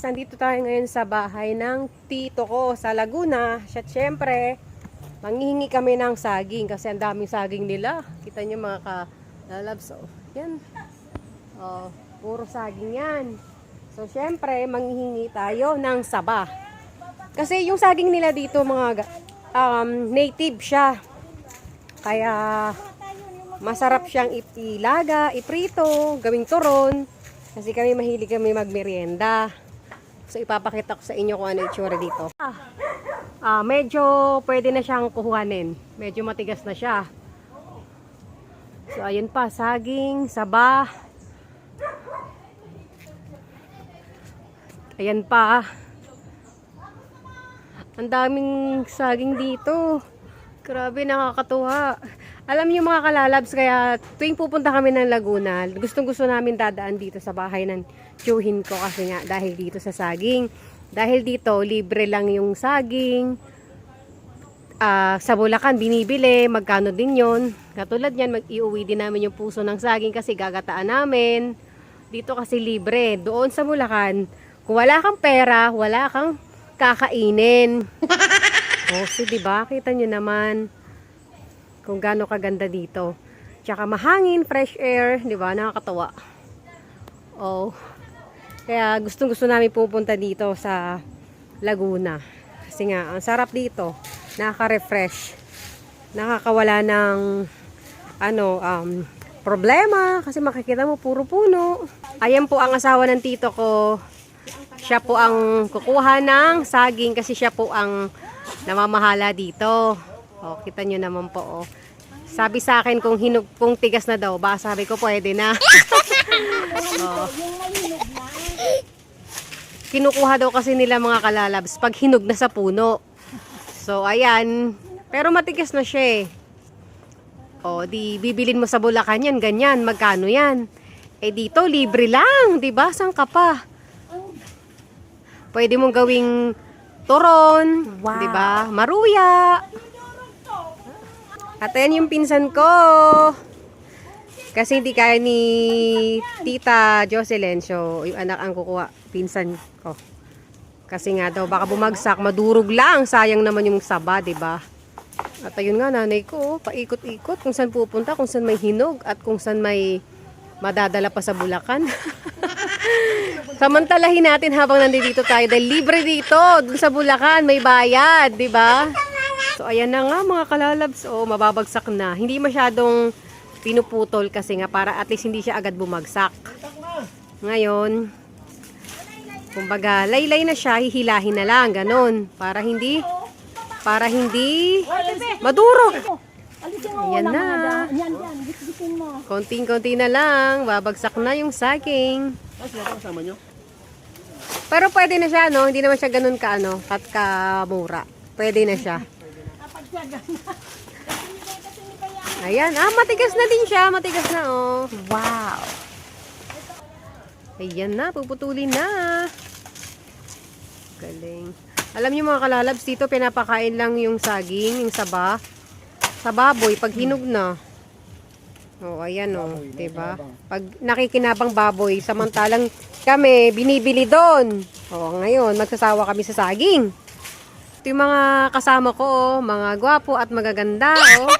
guys, andito tayo ngayon sa bahay ng tito ko sa Laguna. Siya syempre, manghihingi kami ng saging kasi ang daming saging nila. Kita niyo mga kalalabs. Oh. Yan. Oh, puro saging yan. So syempre, manghihingi tayo ng saba. Kasi yung saging nila dito mga ga- um, native siya. Kaya masarap siyang ipilaga, iprito, gawing turon. Kasi kami mahilig kami magmerienda. So ipapakita ko sa inyo kung ano itsura dito. Ah, ah, medyo pwede na siyang kuhanin. Medyo matigas na siya. So ayun pa, saging, saba. Ayan pa. Ang daming saging dito. Grabe, nakakatuwa. Alam niyo mga kalalabs, kaya tuwing pupunta kami ng Laguna, gustong gusto namin dadaan dito sa bahay ng tiyuhin ko kasi nga dahil dito sa saging. Dahil dito, libre lang yung saging. Ah, sa Bulacan, binibili, magkano din yon. Katulad yan, mag-iuwi din namin yung puso ng saging kasi gagataan namin. Dito kasi libre. Doon sa Bulacan, kung wala kang pera, wala kang kakainin. o, si, di ba? Kita nyo naman kung gaano kaganda dito. Tsaka mahangin, fresh air, di ba? Nakakatawa. Oh. Kaya gustong gusto namin pupunta dito sa Laguna. Kasi nga, ang sarap dito. Nakaka-refresh. Nakakawala ng ano, um, problema. Kasi makikita mo, puro puno. Ayan po ang asawa ng tito ko. Siya po ang kukuha ng saging kasi siya po ang namamahala dito. O, kita nyo naman po, oh. Sabi sa akin kung hinog, kung tigas na daw, ba sabi ko pwede na. oh. Kinukuha daw kasi nila mga kalalabs pag hinog na sa puno. So, ayan. Pero matigas na siya eh. O, di bibilin mo sa Bulacan yan, ganyan. Magkano yan? Eh dito, libre lang. di ba Saan ka pa? Pwede mong gawing turon. Wow. di ba Maruya. At ayan yung pinsan ko. Kasi hindi kaya ni Tita Jocelyn. So, yung anak ang kukuha. Pinsan ko. Kasi nga daw, baka bumagsak, madurog lang. Sayang naman yung saba, ba? At ayun nga, nanay ko, oh, paikot-ikot kung saan pupunta, kung saan may hinog, at kung saan may madadala pa sa Bulacan. Samantalahin natin habang nandito tayo dahil libre dito, dun sa Bulacan, may bayad, di ba? So ayan na nga mga kalalabs, oh, mababagsak na. Hindi masyadong pinuputol kasi nga para at least hindi siya agad bumagsak. Ngayon, kumbaga, laylay na siya, hihilahin na lang, ganun. Para hindi, para hindi mo Ayan na. Konting-konti na lang, babagsak na yung saging. Pero pwede na siya, no? Hindi naman siya ganun ka, ano, kat kamura. Pwede na siya. Ayan, ah, matigas na din siya. Matigas na, oh. Wow. Ayan na, puputulin na. Galing. Alam niyo mga kalalabs, dito pinapakain lang yung saging, yung saba. Sa baboy, pag hinog na. Oh, ayan oh, 'di ba? Pag nakikinabang baboy, samantalang kami binibili doon. Oh, ngayon magsasawa kami sa saging. Ito yung mga kasama ko, oh, mga gwapo at magaganda, oh.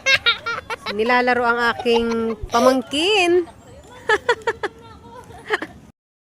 Nilalaro ang aking pamangkin.